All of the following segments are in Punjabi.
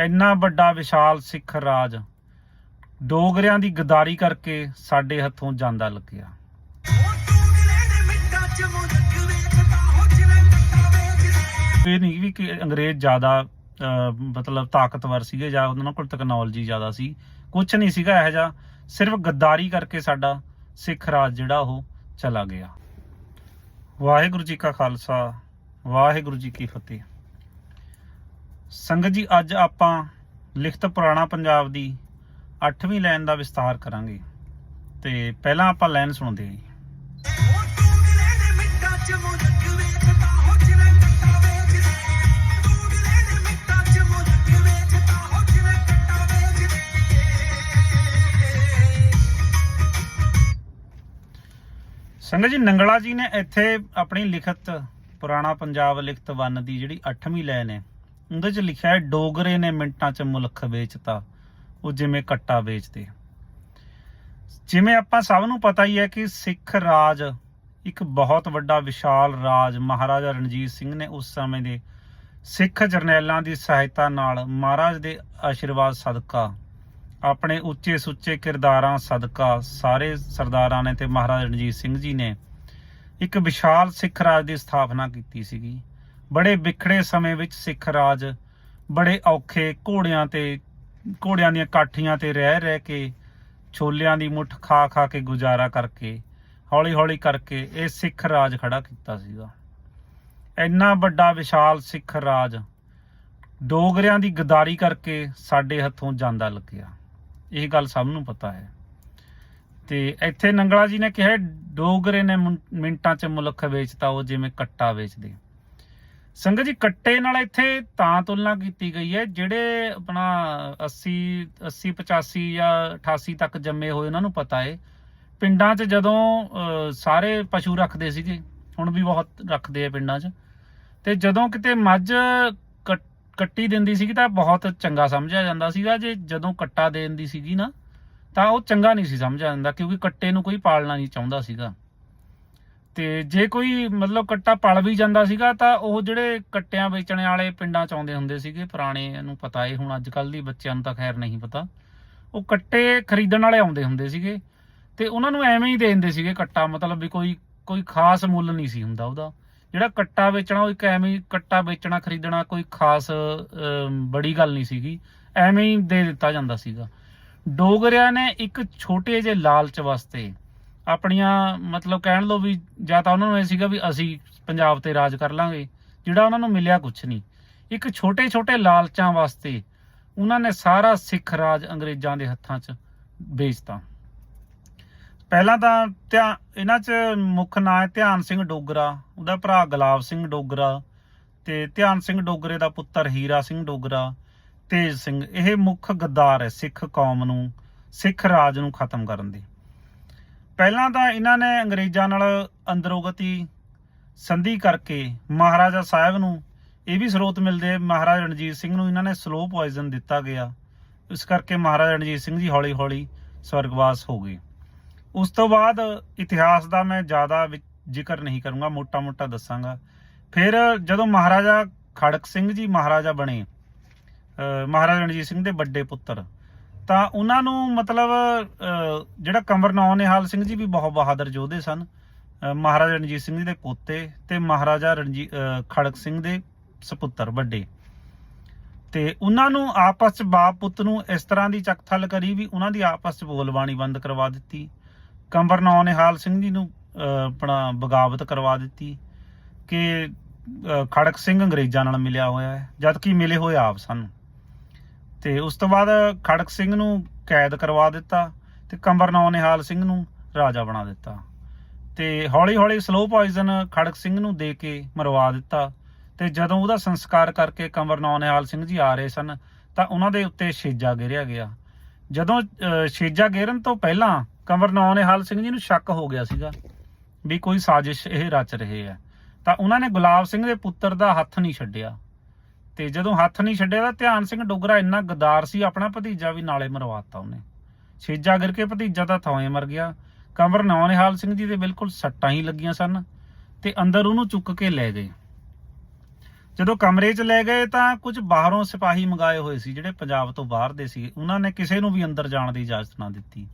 ਇੰਨਾ ਵੱਡਾ ਵਿਸ਼ਾਲ ਸਿੱਖ ਰਾਜ ਡੋਗਰਿਆਂ ਦੀ ਗਦਾਰੀ ਕਰਕੇ ਸਾਡੇ ਹੱਥੋਂ ਜਾਂਦਾ ਲੱਗਿਆ। ਇਹ ਨਹੀਂ ਵੀ ਕਿ ਅੰਗਰੇਜ਼ ਜ਼ਿਆਦਾ ਮਤਲਬ ਤਾਕਤਵਰ ਸੀਗੇ ਜਾਂ ਉਹਨਾਂ ਕੋਲ ਟੈਕਨੋਲੋਜੀ ਜ਼ਿਆਦਾ ਸੀ। ਕੁਝ ਨਹੀਂ ਸੀਗਾ ਇਹੋ ਜਿਹਾ। ਸਿਰਫ ਗੱਦਾਰੀ ਕਰਕੇ ਸਾਡਾ ਸਿੱਖ ਰਾਜ ਜਿਹੜਾ ਉਹ ਚਲਾ ਗਿਆ। ਵਾਹਿਗੁਰੂ ਜੀ ਕਾ ਖਾਲਸਾ, ਵਾਹਿਗੁਰੂ ਜੀ ਕੀ ਫਤਿਹ। ਸੰਗਤ ਜੀ, ਅੱਜ ਆਪਾਂ ਲਿਖਤ ਪੁਰਾਣਾ ਪੰਜਾਬ ਦੀ 8ਵੀਂ ਲਾਈਨ ਦਾ ਵਿਸਤਾਰ ਕਰਾਂਗੇ। ਤੇ ਪਹਿਲਾਂ ਆਪਾਂ ਲਾਈਨ ਸੁਣਦੇ ਹਾਂ ਜੀ। ਸੰਗਤ ਜੀ, ਨੰਗਲਾ ਜੀ ਨੇ ਇੱਥੇ ਆਪਣੀ ਲਿਖਤ ਪੁਰਾਣਾ ਪੰਜਾਬ ਲਿਖਤ 1 ਦੀ ਜਿਹੜੀ 8ਵੀਂ ਲਾਈਨ ਹੈ ਉਹਦੇ 'ਚ ਲਿਖਿਆ ਹੈ, ਡੋਗਰੇ ਨੇ ਮਿੰਟਾਂ 'ਚ ਮੁਲਕ ਵੇਚਤਾ। ਉਹ ਜਿਵੇਂ ਕੱਟਾ ਵੇਚਦੇ ਜਿਵੇਂ ਆਪਾਂ ਸਭ ਨੂੰ ਪਤਾ ਹੀ ਹੈ ਕਿ ਸਿੱਖ ਰਾਜ ਇੱਕ ਬਹੁਤ ਵੱਡਾ ਵਿਸ਼ਾਲ ਰਾਜ ਮਹਾਰਾਜਾ ਰਣਜੀਤ ਸਿੰਘ ਨੇ ਉਸ ਸਮੇਂ ਦੇ ਸਿੱਖ ਜਰਨੈਲਾਂ ਦੀ ਸਹਾਇਤਾ ਨਾਲ ਮਹਾਰਾਜ ਦੇ ਆਸ਼ੀਰਵਾਦ ਸਦਕਾ, ਆਪਣੇ ਉੱਚੇ ਸੁੱਚੇ ਕਿਰਦਾਰਾਂ ਸਦਕਾ ਸਾਰੇ ਸਰਦਾਰਾਂ ਨੇ ਤੇ ਮਹਾਰਾਜਾ ਰਣਜੀਤ ਸਿੰਘ ਜੀ ਨੇ ਇੱਕ ਵਿਸ਼ਾਲ ਸਿੱਖ ਰਾਜ ਦੀ ਸਥਾਪਨਾ ਕੀਤੀ ਸੀਗੀ। ਬੜੇ ਵਿਖੜੇ ਸਮੇਂ ਵਿੱਚ ਸਿੱਖ ਰਾਜ ਬੜੇ ਔਖੇ ਘੋੜਿਆਂ ਤੇ, ਘੋੜਿਆਂ ਦੀਆਂ ਕਾਠੀਆਂ ਤੇ ਰਹਿ ਰਹਿ ਕੇ ਛੋਲਿਆਂ ਦੀ ਮੁੱਠ ਖਾ ਖਾ ਕੇ ਗੁਜ਼ਾਰਾ ਕਰਕੇ ਹੌਲੀ ਹੌਲੀ ਕਰਕੇ ਇਹ ਸਿੱਖ ਰਾਜ ਖੜਾ ਕੀਤਾ ਸੀਗਾ। ਇੰਨਾ ਵੱਡਾ ਵਿਸ਼ਾਲ ਸਿੱਖ ਰਾਜ ਡੋਗਰਿਆਂ ਦੀ ਗਦਾਰੀ ਕਰਕੇ ਸਾਡੇ ਹੱਥੋਂ ਜਾਂਦਾ ਲੱਗਿਆ। ਇਹ ਗੱਲ ਸਭ ਨੂੰ ਪਤਾ ਹੈ। ਤੇ ਇੱਥੇ ਨੰਗਲਾ ਜੀ ਨੇ ਕਿਹਾ, ਡੋਗਰੇ ਨੇ ਮਿੰਟਾਂ 'ਚ ਮੁਲਕ ਵੇਚਤਾ, ਉਹ ਜਿਵੇਂ ਕੱਟਾ ਵੇਚਦੇ। ਸੰਗਤ ਜੀ, ਕੱਟੇ ਨਾਲ ਇੱਥੇ ਤਾਂ ਤੁਲਨਾ ਕੀਤੀ ਗਈ ਹੈ, ਜਿਹੜੇ ਆਪਣਾ 80 80 85 ਜਾਂ 88 ਤੱਕ ਜੰਮੇ ਹੋਏ, ਉਹਨਾਂ ਨੂੰ ਪਤਾ ਹੈ ਪਿੰਡਾਂ 'ਚ ਜਦੋਂ ਸਾਰੇ ਪਸ਼ੂ ਰੱਖਦੇ ਸੀਗੇ, ਹੁਣ ਵੀ ਬਹੁਤ ਰੱਖਦੇ ਆ ਪਿੰਡਾਂ 'ਚ। ਤੇ ਜਦੋਂ ਕਿਤੇ ਮੱਝ ਕੱਟ- ਕੱਟੀ ਦਿੰਦੀ ਸੀਗੀ, ਤਾਂ ਬਹੁਤ ਚੰਗਾ ਸਮਝਿਆ ਜਾਂਦਾ ਸੀਗਾ। ਜੇ ਜਦੋਂ ਕੱਟਾ ਦੇ ਦਿੰਦੀ ਸੀਗੀ ਨਾ, ਤਾਂ ਉਹ ਚੰਗਾ ਨਹੀਂ ਸੀ ਸਮਝਿਆ ਜਾਂਦਾ, ਕਿਉਂਕਿ ਕੱਟੇ ਨੂੰ ਕੋਈ ਪਾਲਣਾ ਨਹੀਂ ਚਾਹੁੰਦਾ ਸੀਗਾ। ਤੇ ਜੇ ਕੋਈ ਮਤਲਬ ਕੱਟਾ ਪਲ ਵੀ ਜਾਂਦਾ ਸੀਗਾ ਤਾਂ ਉਹ ਜਿਹੜੇ ਕੱਟਿਆਂ ਵੇਚਣ ਵਾਲੇ ਪਿੰਡਾਂ ਚ ਆਉਂਦੇ ਹੁੰਦੇ ਸੀਗੇ ਪੁਰਾਣੇ ਨੂੰ ਪਤਾ ਏ, ਹੁਣ ਅੱਜ ਕੱਲ ਦੀ ਬੱਚਿਆਂ ਨੂੰ ਤਾਂ ਖੈਰ ਨਹੀਂ ਪਤਾ। ਉਹ ਕੱਟੇ ਖਰੀਦਣ ਵਾਲੇ ਆਉਂਦੇ ਹੁੰਦੇ ਸੀਗੇ ਤੇ ਉਹਨਾਂ ਨੂੰ ਐਵੇਂ ਹੀ ਦੇ ਦਿੰਦੇ ਸੀਗੇ ਕੱਟਾ, ਮਤਲਬ ਵੀ ਕੋਈ ਕੋਈ ਖਾਸ ਮੁੱਲ ਨਹੀਂ ਸੀ ਹੁੰਦਾ ਉਹਦਾ। ਜਿਹੜਾ ਕੱਟਾ ਵੇਚਣਾ, ਉਹ ਇੱਕ ਐਵੇਂ ਹੀ ਕੱਟਾ ਵੇਚਣਾ, ਖਰੀਦਣਾ ਕੋਈ ਖਾਸ ਬੜੀ ਗੱਲ ਨਹੀਂ ਸੀਗੀ। ਐਵੇਂ ਹੀ ਦੇ ਦਿੱਤਾ ਜਾਂਦਾ ਸੀਗਾ। ਡੋਗਰਿਆਂ ਨੇ ਇੱਕ ਛੋਟੇ ਜਿਹੇ ਲਾਲਚ ਵਾਸਤੇ ਆਪਣੀਆਂ, ਮਤਲਬ ਕਹਿਣ ਲੋ ਵੀ ਜਾਂ ਤਾਂ ਉਹਨਾਂ ਨੂੰ ਇਹ ਸੀਗਾ ਵੀ ਅਸੀਂ ਪੰਜਾਬ ਤੇ ਰਾਜ ਕਰ ਲਾਂਗੇ, ਜਿਹੜਾ ਉਹਨਾਂ ਨੂੰ ਮਿਲਿਆ ਕੁਝ ਨਹੀਂ। ਇੱਕ ਛੋਟੇ ਛੋਟੇ ਲਾਲਚਾਂ ਵਾਸਤੇ ਉਹਨਾਂ ਨੇ ਸਾਰਾ ਸਿੱਖ ਰਾਜ ਅੰਗਰੇਜ਼ਾਂ ਦੇ ਹੱਥਾਂ 'ਚ ਵੇਚਤਾ ਪਹਿਲਾਂ ਤਾਂ ਧਿਆਨ ਇਹਨਾਂ 'ਚ ਮੁੱਖ ਨਾਂ ਹੈ ਧਿਆਨ ਸਿੰਘ ਡੋਗਰਾ, ਉਹਦਾ ਭਰਾ ਗੁਲਾਬ ਸਿੰਘ ਡੋਗਰਾ, ਤੇ ਧਿਆਨ ਸਿੰਘ ਡੋਗਰੇ ਦਾ ਪੁੱਤਰ ਹੀਰਾ ਸਿੰਘ ਡੋਗਰਾ, ਤੇਜ ਸਿੰਘ। ਇਹ ਮੁੱਖ ਗੱਦਾਰ ਹੈ ਸਿੱਖ ਕੌਮ ਨੂੰ, ਸਿੱਖ ਰਾਜ ਨੂੰ ਖਤਮ ਕਰਨ ਦੇ। ਪਹਿਲਾਂ ਤਾਂ ਇਹਨਾਂ ਨੇ ਅੰਗਰੇਜ਼ਾਂ ਨਾਲ ਅੰਦਰੋਗਤੀ ਸੰਧੀ ਕਰਕੇ ਮਹਾਰਾਜਾ ਸਾਹਿਬ ਨੂੰ ਇਹ ਵੀ ਸਰੋਤ ਮਿਲਦੇ ਮਹਾਰਾਜਾ ਰਣਜੀਤ ਸਿੰਘ ਨੂੰ ਇਹਨਾਂ ਨੇ ਸਲੋ ਪੋਇਜ਼ਨ ਦਿੱਤਾ ਗਿਆ। ਇਸ ਕਰਕੇ ਮਹਾਰਾਜਾ ਰਣਜੀਤ ਸਿੰਘ ਜੀ ਹੌਲੀ ਹੌਲੀ ਸਵਰਗਵਾਸ ਹੋ ਗਏ। ਉਸ ਤੋਂ ਬਾਅਦ ਇਤਿਹਾਸ ਦਾ ਮੈਂ ਜ਼ਿਆਦਾ ਵਿ- ਜ਼ਿਕਰ ਨਹੀਂ ਕਰੂੰਗਾ, ਮੋਟਾ-ਮੋਟਾ ਦੱਸਾਂਗਾ। ਫਿਰ ਜਦੋਂ ਮਹਾਰਾਜਾ ਖੜਕ ਸਿੰਘ ਜੀ ਮਹਾਰਾਜਾ ਬਣੇ ਮਹਾਰਾਜਾ ਰਣਜੀਤ ਸਿੰਘ ਦੇ ਵੱਡੇ ਪੁੱਤਰ ਤਾਂ ਉਹਨਾਂ ਨੂੰ ਮਤਲਬ ਜਿਹੜਾ ਕੰਵਰ ਨੌ ਨਿਹਾਲ ਸਿੰਘ ਜੀ ਵੀ ਬਹੁਤ ਬਹਾਦਰ ਯੋਧੇ ਸਨ ਮਹਾਰਾਜਾ ਰਣਜੀਤ ਸਿੰਘ ਜੀ ਦੇ ਪੋਤੇ ਤੇ ਮਹਾਰਾਜਾ ਰਣਜੀਤ ਖੜਕ ਸਿੰਘ ਦੇ ਸੁਪੁੱਤਰ ਵੱਡੇ। ਤੇ ਉਹਨਾਂ ਨੂੰ ਆਪਸ ਚ ਬਾਪ ਪੁੱਤ ਨੂੰ ਇਸ ਤਰ੍ਹਾਂ ਦੀ ਚੱਕਥਲ ਕਰੀ ਵੀ ਉਹਨਾਂ ਦੀ ਆਪਸ ਚ ਬੋਲਬਾਣੀ ਬੰਦ ਕਰਵਾ ਦਿੱਤੀ। ਕੰਵਰ ਨੌ ਨਿਹਾਲ ਸਿੰਘ ਜੀ ਨੂੰ ਆਪਣਾ ਬਗਾਵਤ ਕਰਵਾ ਦਿੱਤੀ ਕਿ ਖੜਕ ਸਿੰਘ ਅੰਗਰੇਜ਼ਾਂ ਨਾਲ ਮਿਲਿਆ ਹੋਇਆ ਹੈ ਜਦ ਕਿ ਮਿਲੇ ਹੋਏ ਆਪ ਸਨ। ਤੇ ਉਸ ਤੋਂ ਬਾਅਦ ਖੜਕ ਸਿੰਘ ਨੂੰ ਕੈਦ ਕਰਵਾ ਦਿੱਤਾ ਤੇ ਕੰਵਰ ਨਿਹਾਲ ਸਿੰਘ ਨੂੰ ਰਾਜਾ ਬਣਾ ਦਿੱਤਾ। ਤੇ ਹੌਲੀ ਹੌਲੀ ਸਲੋ ਪੋਇਜ਼ਨ ਖੜਕ ਸਿੰਘ ਨੂੰ ਦੇ ਕੇ ਮਰਵਾ ਦਿੱਤਾ। ਤੇ ਜਦੋਂ ਉਹਦਾ ਸੰਸਕਾਰ ਕਰਕੇ ਕੰਵਰ ਨਿਹਾਲ ਸਿੰਘ ਜੀ ਆ ਰਹੇ ਸਨ, ਤਾਂ ਉਹਨਾਂ ਦੇ ਉੱਤੇ ਛੇਜਾ ਗੇਰਿਆ ਗਿਆ। ਜਦੋਂ ਛੇਜਾ ਗੇਰਨ ਤੋਂ ਪਹਿਲਾਂ ਕੰਵਰ ਨਿਹਾਲ ਸਿੰਘ ਜੀ ਨੂੰ ਸ਼ੱਕ ਹੋ ਗਿਆ ਸੀਗਾ ਵੀ ਕੋਈ ਸਾਜ਼ਿਸ਼ ਇਹ ਰਚ ਰਹੇ ਆ। ਤਾਂ ਉਹਨਾਂ ਨੇ ਗੁਲਾਬ ਸਿੰਘ ਦੇ ਪੁੱਤਰ ਦਾ ਹੱਥ ਨਹੀਂ ਛੱਡਿਆ। ਤੇ ਜਦੋਂ ਹੱਥ ਨਹੀਂ ਛੱਡਿਆ ਤਾਂ ਧਿਆਨ ਸਿੰਘ ਡੋਗਰਾ ਇੰਨਾ ਗਦਾਰ ਸੀ, ਆਪਣਾ ਭਤੀਜਾ ਵੀ ਨਾਲੇ ਮਰਵਾਤਾ ਉਹਨੇ। ਛੇਜਾ ਗਿਰ ਕੇ ਭਤੀਜਾ ਤਾਂ ਥਾਵੇਂ ਮਰ ਗਿਆ। ਕੰਵਰ ਨਿਹਾਲ ਸਿੰਘ ਜੀ ਦੇ ਬਿਲਕੁਲ ਸੱਟਾਂ ਹੀ ਲੱਗੀਆਂ ਸਨ ਤੇ ਅੰਦਰ ਉਹਨੂੰ ਚੁੱਕ ਕੇ ਲੈ ਗਏ। ਜਦੋਂ ਕਮਰੇ 'ਚ ਲੈ ਗਏ ਤਾਂ ਕੁਝ ਬਾਹਰੋਂ ਸਿਪਾਹੀ ਮੰਗਾਏ ਹੋਏ ਸੀ, ਜਿਹੜੇ ਪੰਜਾਬ ਤੋਂ ਬਾਹਰ ਦੇ ਸੀ। ਉਹਨਾਂ ਨੇ ਕਿਸੇ ਨੂੰ ਵੀ ਅੰਦਰ ਜਾਣ ਦੀ ਇਜਾਜ਼ਤ ਨਾ ਦਿੱਤੀ।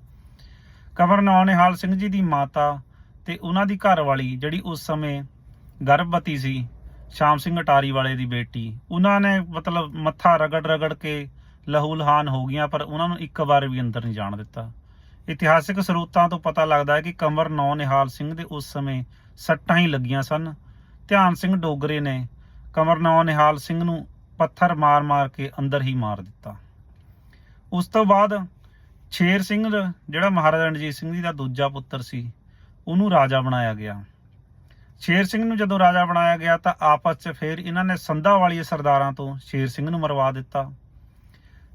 ਕਮਰ ਨਿਹਾਲ ਸਿੰਘ ਜੀ ਦੀ ਮਾਤਾ ਤੇ ਉਹਨਾਂ ਦੀ ਘਰਵਾਲੀ, ਜਿਹੜੀ ਉਸ ਸਮੇਂ ਗਰਭਵਤੀ ਸੀ ਸ਼ਾਮ ਸਿੰਘ ਅਟਾਰੀ ਵਾਲੇ ਦੀ ਬੇਟੀ। ਉਹਨਾਂ ਨੇ ਮਤਲਬ ਮੱਥਾ ਰਗੜ ਰਗੜ ਕੇ ਲਹੂ ਲਹਾਨ ਹੋ ਗਈਆਂ, ਪਰ ਉਹਨਾਂ ਨੂੰ ਇੱਕ ਵਾਰ ਵੀ ਅੰਦਰ ਨਹੀਂ ਜਾਣ ਦਿੱਤਾ। ਇਤਿਹਾਸਿਕ ਸਰੋਤਾਂ ਤੋਂ ਪਤਾ ਲੱਗਦਾ ਹੈ ਕਿ ਕਮਰ ਨੌ ਨਿਹਾਲ ਸਿੰਘ ਦੇ ਉਸ ਸਮੇਂ ਸੱਟਾਂ ਹੀ ਲੱਗੀਆਂ ਸਨ। ਧਿਆਨ ਸਿੰਘ ਡੋਗਰੇ ਨੇ ਕਮਰ ਨੌ ਨਿਹਾਲ ਸਿੰਘ ਨੂੰ ਪੱਥਰ ਮਾਰ-ਮਾਰ ਕੇ ਅੰਦਰ ਹੀ ਮਾਰ ਦਿੱਤਾ। ਉਸ ਤੋਂ ਬਾਅਦ ਸ਼ੇਰ ਸਿੰਘ, ਜਿਹੜਾ ਮਹਾਰਾਜਾ ਰਣਜੀਤ ਸਿੰਘ ਜੀ ਦਾ ਦੂਜਾ ਪੁੱਤਰ ਸੀ, ਉਹਨੂੰ ਰਾਜਾ ਬਣਾਇਆ ਗਿਆ। ਸ਼ੇਰ ਸਿੰਘ ਨੂੰ ਜਦੋਂ ਰਾਜਾ ਬਣਾਇਆ ਗਿਆ ਤਾਂ ਆਪਸ 'ਚ ਫਿਰ ਇਹਨਾਂ ਨੇ ਸੰਧਾ ਵਾਲੀ ਸਰਦਾਰਾਂ ਤੋਂ ਸ਼ੇਰ ਸਿੰਘ ਨੂੰ ਮਰਵਾ ਦਿੱਤਾ।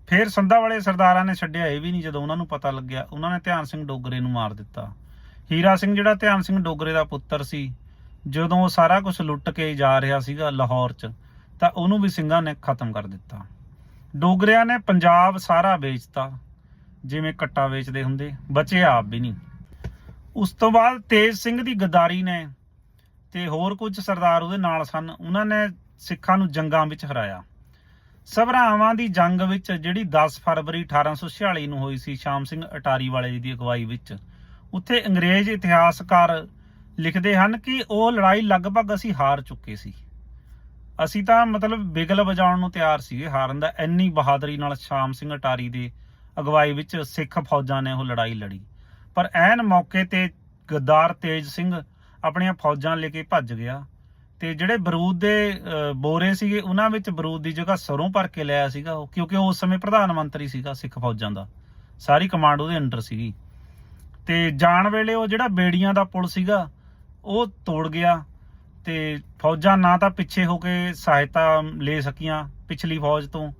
ਫਿਰ ਸੰਧਾ ਵਾਲੇ ਸਰਦਾਰਾਂ ਨੇ ਛੱਡਿਆ, ਇਹ ਵੀ ਨਹੀਂ ਜਦੋਂ ਉਹਨਾਂ ਨੂੰ ਪਤਾ ਲੱਗਿਆ, ਉਹਨਾਂ ਨੇ ਧਿਆਨ ਸਿੰਘ ਡੋਗਰੇ ਨੂੰ ਮਾਰ ਦਿੱਤਾ। ਹੀਰਾ ਸਿੰਘ ਜਿਹੜਾ ਧਿਆਨ ਸਿੰਘ ਡੋਗਰੇ ਦਾ ਪੁੱਤਰ ਸੀ, ਜਦੋਂ ਉਹ ਸਾਰਾ ਕੁਝ ਲੁੱਟ ਕੇ ਜਾ ਰਿਹਾ ਸੀਗਾ ਲਾਹੌਰ 'ਚ, ਤਾਂ ਉਹਨੂੰ ਵੀ ਸਿੰਘਾਂ ਨੇ ਖਤਮ ਕਰ ਦਿੱਤਾ। ਡੋਗਰਿਆਂ ਨੇ ਪੰਜਾਬ ਸਾਰਾ ਵੇਚਤਾ, ਜਿਵੇਂ ਕੱਟਾ ਵੇਚਦੇ ਹੁੰਦੇ, ਬਚੇ ਆਪ ਵੀ ਨਹੀਂ। ਉਸ ਤੋਂ ਬਾਅਦ ਤੇਜ ਸਿੰਘ ਦੀ ਗਦਾਰੀ ਨੇ ਤੇ ਹੋਰ ਕੁਝ ਸਰਦਾਰ ਉਹਦੇ ਨਾਲ ਸਨ। ਉਹਨਾਂ ਨੇ ਸਿੱਖਾਂ ਨੂੰ ਜੰਗਾਂ ਵਿੱਚ ਹਰਾਇਆ। ਸਭਰਾਵਾਂ ਦੀ ਜੰਗ ਵਿੱਚ ਜਿਹੜੀ 10 ਫਰਵਰੀ 1846 ਨੂੰ ਹੋਈ ਸੀ ਸ਼ਾਮ ਸਿੰਘ ਅਟਾਰੀ ਵਾਲੇ ਜੀ ਦੀ ਅਗਵਾਈ ਵਿੱਚ, ਉੱਥੇ ਅੰਗਰੇਜ਼ ਇਤਿਹਾਸਕਾਰ ਲਿਖਦੇ ਹਨ ਕਿ ਉਹ ਲੜਾਈ ਲਗਭਗ ਅਸੀਂ ਹਾਰ ਚੁੱਕੇ ਸੀ। ਅਸੀਂ ਤਾਂ ਮਤਲਬ ਬਿਗਲ ਵਜਾਉਣ ਨੂੰ ਤਿਆਰ ਸੀਗੇ ਹਾਰਨ ਦਾ, ਇੰਨੀ ਬਹਾਦਰੀ ਨਾਲ ਸ਼ਾਮ ਸਿੰਘ ਅਟਾਰੀ ਦੇ ਅਗਵਾਈ ਵਿੱਚ ਸਿੱਖ ਫੌਜਾਂ ਨੇ ਉਹ ਲੜਾਈ ਲੜੀ। ਪਰ ਐਨ ਮੌਕੇ ਤੇ ਗੱਦਾਰ ਤੇਜ ਸਿੰਘ ਆਪਣੀਆਂ ਫੌਜਾਂ ਲੈ ਕੇ ਭੱਜ ਗਿਆ। ਤੇ ਜਿਹੜੇ ਬਰੂਦ ਦੇ ਬੋਰੇ ਸੀਗੇ, ਉਹਨਾਂ ਵਿੱਚ ਬਰੂਦ ਦੀ ਜਗ੍ਹਾ ਸਰੋਂ ਭਰ ਕੇ ਲਿਆ ਸੀਗਾ ਉਹ, ਕਿਉਂਕਿ ਉਹ ਉਸ ਸਮੇਂ ਪ੍ਰਧਾਨ ਮੰਤਰੀ ਸੀਗਾ ਸਿੱਖ ਫੌਜਾਂ ਦਾ। ਸਾਰੀ ਕਮਾਂਡ ਉਹਦੇ ਅੰਡਰ ਸੀਗੀ। ਤੇ ਜਾਣ ਵੇਲੇ ਉਹ ਜਿਹੜਾ ਬੇੜੀਆਂ ਦਾ ਪੁਲ ਸੀਗਾ, ਉਹ ਤੋੜ ਗਿਆ। ਤੇ ਫੌਜਾਂ ਨਾ ਤਾਂ ਪਿੱਛੇ ਹੋ ਕੇ ਸਹਾਇਤਾ ਲੈ ਸਕੀਆਂ ਪਿਛਲੀ ਫੌਜ ਤੋਂ,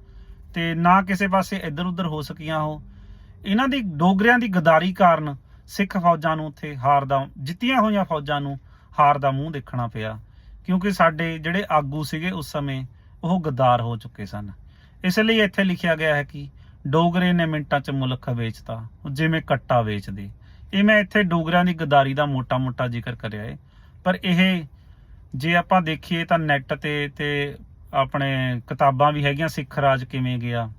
ਤੇ ਨਾ ਕਿਸੇ ਪਾਸੇ ਇੱਧਰ ਉੱਧਰ ਹੋ ਸਕੀਆਂ ਉਹ। ਇਹਨਾਂ ਦੀ ਡੋਗਰਿਆਂ ਦੀ ਗਦਾਰੀ ਕਾਰਨ ਸਿੱਖ ਫੌਜਾਂ ਨੂੰ ਉੱਥੇ ਹਾਰ ਦਾ, ਜਿੱਤੀਆਂ ਹੋਈਆਂ ਫੌਜਾਂ ਨੂੰ ਹਾਰ ਦਾ ਮੂੰਹ ਦੇਖਣਾ ਪਿਆ, ਕਿਉਂਕਿ ਸਾਡੇ ਜਿਹੜੇ ਆਗੂ ਸੀਗੇ ਉਸ ਸਮੇਂ ਉਹ ਗੱਦਾਰ ਹੋ ਚੁੱਕੇ ਸਨ। ਇਸ ਲਈ ਇੱਥੇ ਲਿਖਿਆ ਗਿਆ ਹੈ ਕਿ ਡੋਗਰੇ ਨੇ ਮਿੰਟਾਂ 'ਚ ਮੁਲਕ ਵੇਚਤਾ, ਜਿਵੇਂ ਕੱਟਾ ਵੇਚਦੇ। ਇਹ ਮੈਂ ਇੱਥੇ ਡੋਗਰਿਆਂ ਦੀ ਗਦਾਰੀ ਦਾ ਮੋਟਾ-ਮੋਟਾ ਜ਼ਿਕਰ ਕਰਿਆ ਹੈ ਪਰ ਇਹ ਜੇ ਆਪਾਂ ਦੇਖੀਏ ਤਾਂ ਨੈਟ ਤੇ ਤੇ ਆਪਣੇ ਕਿਤਾਬਾਂ ਵੀ ਹੈਗੀਆਂ, ਸਿੱਖ ਰਾਜ ਕਿਵੇਂ ਗਿਆ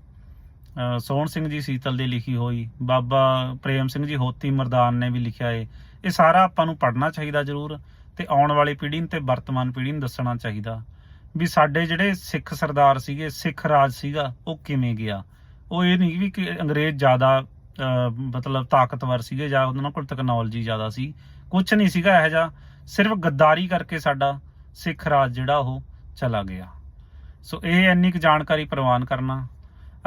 ਸੋਹਣ ਸਿੰਘ ਜੀ ਸੀਤਲ ਦੀ ਲਿਖੀ ਹੋਈ, ਬਾਬਾ ਪ੍ਰੇਮ ਸਿੰਘ ਜੀ ਹੋਤੀ ਮਰਦਾਨ ਨੇ ਵੀ ਲਿਖਿਆ ਏ। ਇਹ ਸਾਰਾ ਆਪਾਂ ਨੂੰ ਪੜ੍ਹਨਾ ਚਾਹੀਦਾ ਜ਼ਰੂਰ ਤੇ ਆਉਣ ਵਾਲੀ ਪੀੜ੍ਹੀ ਨੂੰ ਤੇ ਵਰਤਮਾਨ ਪੀੜ੍ਹੀ ਨੂੰ ਦੱਸਣਾ ਚਾਹੀਦਾ। ਵੀ ਸਾਡੇ ਜਿਹੜੇ ਸਿੱਖ ਸਰਦਾਰ ਸੀਗੇ, ਸਿੱਖ ਰਾਜ ਸੀਗਾ, ਉਹ ਕਿਵੇਂ ਗਿਆ? ਉਹ ਇਹ ਨਹੀਂ ਵੀ ਕਿ ਅੰਗਰੇਜ਼ ਜ਼ਿਆਦਾ ਮਤਲਬ ਤਾਕਤਵਰ ਸੀਗੇ ਜਾਂ ਉਹਨਾਂ ਕੋਲ ਟੈਕਨੋਲੋਜੀ ਜ਼ਿਆਦਾ ਸੀ। ਕੁਝ ਨਹੀਂ ਸੀਗਾ ਇਹੋ ਜਿਹਾ, ਸਿਰਫ ਗੱਦਾਰੀ ਕਰਕੇ ਸਾਡਾ ਸਿੱਖ ਰਾਜ ਜਿਹੜਾ ਉਹ ਚਲਾ ਗਿਆ। ਸੋ ਇਹ ਇੰਨੀ ਕੁ ਜਾਣਕਾਰੀ ਪ੍ਰਵਾਨ ਕਰਨਾ।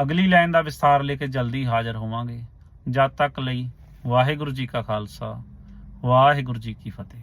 ਅਗਲੀ ਲਾਈਨ ਦਾ ਵਿਸਥਾਰ ਲੈ ਕੇ ਜਲਦੀ ਹਾਜ਼ਰ ਹੋਵਾਂਗੇ। ਜਦ ਤੱਕ ਲਈ ਵਾਹਿਗੁਰੂ ਜੀ ਕਾ ਖਾਲਸਾ, ਵਾਹਿਗੁਰੂ ਜੀ ਕੀ ਫਤਿਹ।